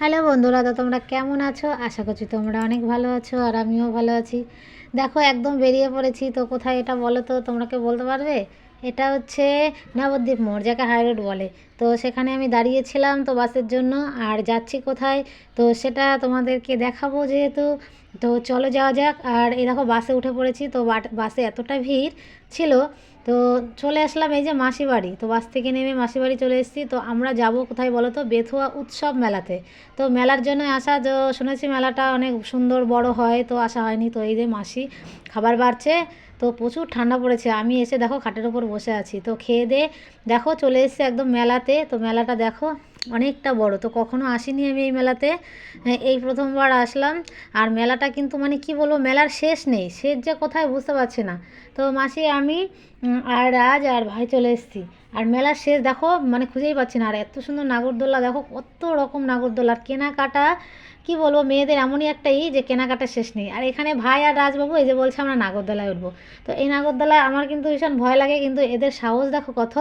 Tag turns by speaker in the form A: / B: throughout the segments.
A: Hello বন্ধুরা, তো তোমরা কেমন আছো? আশা করছি তোমরা অনেক ভালো আছো আর আমিও ভালো আছি। দেখো, একদম বেরিয়ে পড়েছি, তো কোথায় এটা বলো তো? তোমরা কেউ বলতে পারবে? এটা হচ্ছে নবদ্বীপ মোড়, যাকে হাই রোড বলে। তো সেখানে আমি দাঁড়িয়েছিলাম তো বাসের জন্য, আর যাচ্ছি কোথায়? তো সেটা তোমাদেরকে দেখাবো যেহেতু। তো চলো যাওয়া যাক। আর এই দেখো বাসে উঠে পড়েছি, তো বাসে এতটা ভিড় ছিল, তো চলে আসলাম এই যে মাসি বাড়ি তো বাস থেকে নেমে মাসি বাড়ি চলে এসেছি। তো আমরা যাব কোথায় বলো তো? বেথুয়া উৎসব মেলাতে। তো মেলার জন্য আসা যে শুনেছি মেলাটা অনেক সুন্দর, বড় হয়, তো আসা হয়নি। তো এই যে মাসি খাবার বাড়ছে, তো প্রচুর ঠান্ডা পড়েছে। আমি এসে দেখো খাটের ওপর বসে আছি। তো খেয়ে দিয়ে দেখো চলে এসেছি একদম মেলাতে। তো মেলাটা দেখো। অনেকটা বড়। তো কখনো আসিনি আমি এই মেলাতে। হ্যাঁ, এই প্রথমবার আসলাম। আর মেলাটা কিন্তু মানে কি বলব মেলার শেষ নেই। শেষ যে কোথায় বুঝতে পারছি না। তো মাসি আমি আর রাজ আর ভাই চলে এসেছি। আর মেলার শেষ, দেখো মানে খুঁজেই পাচ্ছি না। আর এত সুন্দর নাগরদোল্লা দেখো, কত রকম নাগরদোল্লা আর কেনাকাটা, কি বলব, মেয়েদের এমনই একটা ই যে কেনাকাটা শেষ নেই। আর এখানে ভাই আর রাজবাবু, এই যে বলছে আমরা নাগরদোলায় উঠবো। তো এই নাগরদোলায় আমার কিন্তু ভীষণ ভয় লাগে, কিন্তু এদের সাহস, দেখো, কত।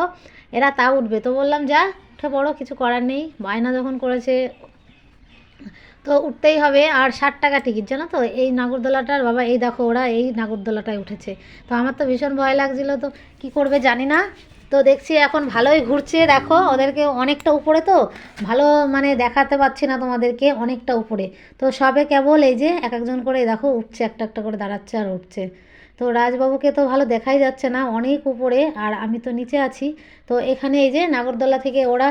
A: এরা তা উঠবে। তো বললাম, যা, উঠে পড়ো, কিছু করার নেই। বায়না যখন করেছে তো উঠতেই হবে আর ষাট টাকা টিকিট জানো তো? এই নাগরদোলাটার বাবা, এই দেখো ওরা এই নাগরদোলাটায় উঠেছে। তো আমার তো ভীষণ ভয় লাগছিল, তো কি করবে জানি না। তো দেখছি এখন ভালোই ঘুরছে, দেখো, ওদেরকে অনেকটা উপরে তো, ভালো মানে দেখাতে পাচ্ছি না তোমাদেরকে অনেকটা উপরে। তো সবে কেবল এই যে এক একজন করে, দেখো, উঠছে, একটা একটা করে দাঁড়াচ্ছে আর উঠছে। তো রাজবাবুকে তো ভালো দেখাই যাচ্ছে না, অনেক উপরে, আর আমি তো নিচে আছি। তো এখানে এই যে নাগরদোলা থেকে ওরা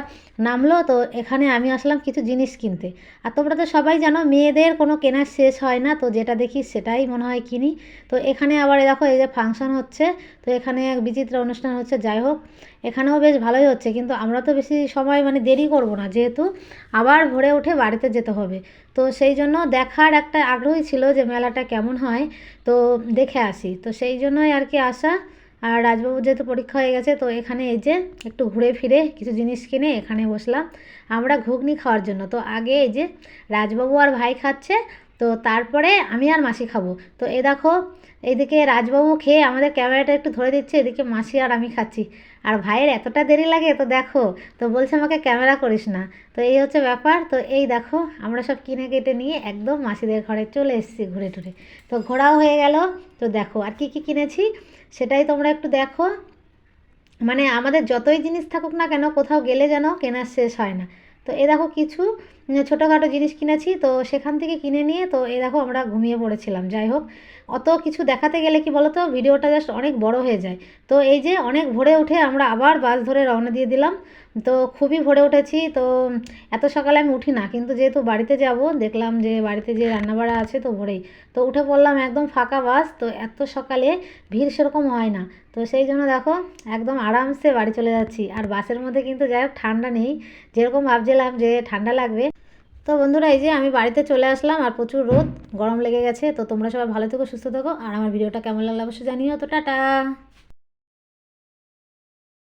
A: নামলো, তো এখানে আমি আসলাম কিছু জিনিস কিনতে। আর তোমরা তো সবাই জানো, মেয়েদের কোনো কেনার শেষ হয় না, তো যেটা দেখি সেটাই মনে হয় কিনি। তো এখানে আবার দেখো, এই যে ফাংশন হচ্ছে, তো এখানে এক বিচিত্র অনুষ্ঠান হচ্ছে, যাই হোক। এখানেও বেশ ভালোই হচ্ছে, কিন্তু আমরা তো বেশি সময় মানে দেরি করব না, যেহেতু আবার ভোরে উঠে বাড়িতে যেতে হবে। তো সেই জন্য দেখার একটা আগ্রহী ছিল যে মেলাটা কেমন হয়, তো দেখে আসি। তো সেই জন্যই আর কি আসা, আর রাজবাবুর যেহেতু পরীক্ষা হয়ে গেছে, তো এখানে এই যে একটু ঘুরে ফিরে কিছু জিনিস কিনে এখানে বসলাম। আমরা ঘুগনি খাওয়ার জন্য, তো আগে এই যে রাজবাবু আর ভাই খাচ্ছে তো তারপরে আমি আর মাসি খাব। তো এ দেখো, এইদিকে রাজবাবু খেয়ে আমাদের ক্যামেরাটা একটু ধরে দিচ্ছে, এদিকে মাসি আর আমি খাচ্ছি। আর ভাইয়ের এতটা দেরি লাগে? তো দেখো, তো বলছে আমাকে ক্যামেরা করিস না। তো এই হচ্ছে ব্যাপার। তো এই দেখো, আমরা সব কিনে কেটে নিয়ে একদম মাসিদের ঘরে চলে এসেছি ঘুরে টুরে। তো ঘোরাও হয়ে গেল। তো দেখো, আর কি কি কিনেছি সেটাই তোমরা একটু দেখো। মানে আমাদের যতই জিনিস থাকুক না কেন, কোথাও গেলে যেন কেনার শেষ হয় না। তো এ দেখো কিছু ছোটোখাটো জিনিস কিনেছি, তো সেখান থেকে কিনে নিয়ে, তো এ দেখো আমরা ঘুমিয়ে পড়েছিলাম। যাই হোক, অত কিছু দেখাতে গেলে কি বলতো, ভিডিওটা জাস্ট অনেক বড় হয়ে যায়। তো এই যে অনেক ভোরে উঠে আমরা আবার বাস ধরে রওনা দিয়ে দিলাম। তো খুবই ভোরে উঠেছি। তো এত সকালে আমি উঠি না, কিন্তু যেহেতু বাড়িতে যাব, দেখলাম যে বাড়িতে যে রান্নাবাড়া আছে তো ভোরেই। তো উঠে পড়লাম একদম ফাঁকা বাস, তো এত সকালে ভিড় সেরকম হয় না। তো সেই জন্য দেখো, একদম আরামসে বাড়ি চলে যাচ্ছি। আর বাসের মধ্যে কিন্তু যাই হোক, ঠান্ডা নেই। যেরকম ভাবছিলাম যে ঠান্ডা লাগবে। তো বন্ধুরা, এই যে আমি বাড়িতে চলে আসলাম আর প্রচুর রোদ, গরম লেগে গেছে। তো তোমরা সবাই ভালো থেকো, সুস্থ থেকো। আর আমার ভিডিওটা কেমন লাগল অবশ্যই জানিও। তো টাটা!